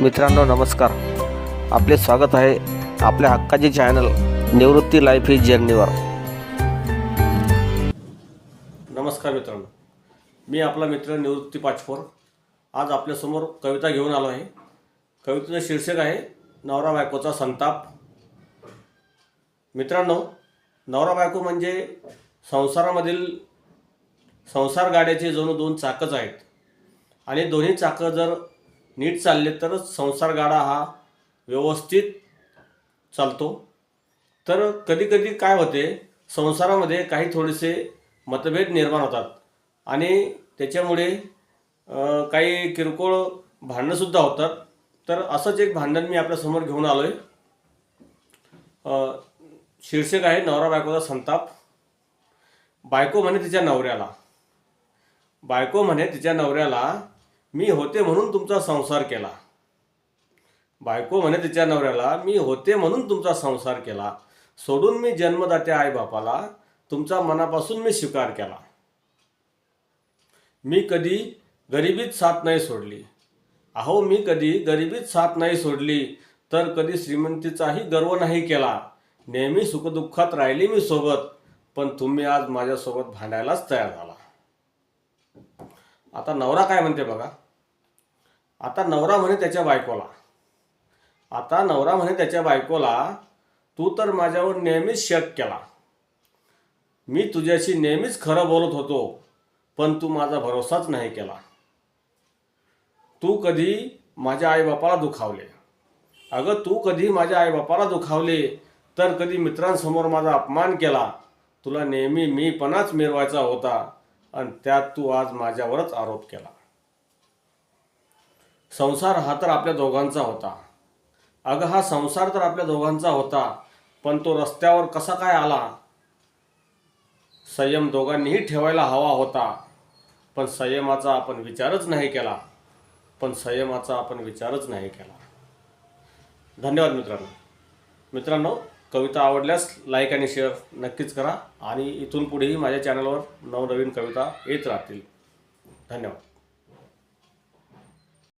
मित्रांनो नमस्कार. आपले स्वागत आहे आपल्या हक्काचे चॅनल निवृत्ती लाईफ ही जर्नीवर. नमस्कार मित्रांनो. मी आपला मित्र निवृत्ती पाचपोर आज आपल्यासमोर कविता घेऊन आलो आहे. कवितेचं शीर्षक आहे नवरा बायकोचा संताप. मित्रांनो नवरा बायको म्हणजे संसारामधील संसार गाड्याचे जणू दोन चाकच आहेत. आणि दोन्ही चाकं जर नीट चालले तरच संसार गाडा हा व्यवस्थित चालतो. तर कधीकधी काय होते संसारामध्ये काही थोडेसे मतभेद निर्माण होतात. आणि त्याच्यामुळे काही किरकोळ भांडणंसुद्धा होतात. तर असंच एक भांडण मी आपल्यासमोर घेऊन आलो आहे शीर्षक आहे नवरा बायकोचा संताप. बायको म्हणे तिच्या नवऱ्याला. बायको म्हणे तिच्या नवऱ्याला मी होते म्हणून तुमचा संसार केला. बायको म्हणे तिच्या नवऱ्याला मी होते म्हणून तुमचा संसार केला. सोडून मी जन्मदात्या आई बापाला तुमचा मनापासून मी स्वीकार केला. मी कधी गरिबीत साथ नाही सोडली. अहो मी कधी गरिबीत साथ नाही सोडली तर कधी श्रीमंतीचाही गर्व नाही केला. नेहमी सुखदुःखात राहिली मी सोबत पण तुम्ही आज माझ्यासोबत भांडायलाच तयार झाला. आता नवरा काय म्हणते बघा? आता नवरा म्हणे त्याच्या बायकोला. आता नवरा म्हणे त्याच्या बायकोला तू तर माझ्यावर नेहमीच शक केला. मी तुझ्याशी नेहमीच खरं बोलत होतो पण तू माझा भरोसाच नाही केला. तू कधी माझ्या आईबापाला दुखावले. अगं तू कधी माझ्या आईबापाला दुखावले तर कधी मित्रांसमोर माझा अपमान केला. तुला नेहमी मीपणाच मिरवायचा होता आणि त्यात तू आज माझ्यावरच आरोप केला. संसार हा तर आपल्या दोघांचा होता. अगं हा संसार तर आपल्या दोघांचा होता पण तो रस्त्यावर कसा काय आला? संयम दोघांनीही ठेवायला हवा होता पण संयमाचा आपण विचारच नाही केला. पण संयमाचा आपण विचारच नाही केला. धन्यवाद मित्रांनो. मित्रांनो कविता आवडल्यास लाईक आणि शेअर नक्कीच करा आणि इथून पुढेही माझ्या चॅनलवर नवनवीन कविता येत राहतील. धन्यवाद.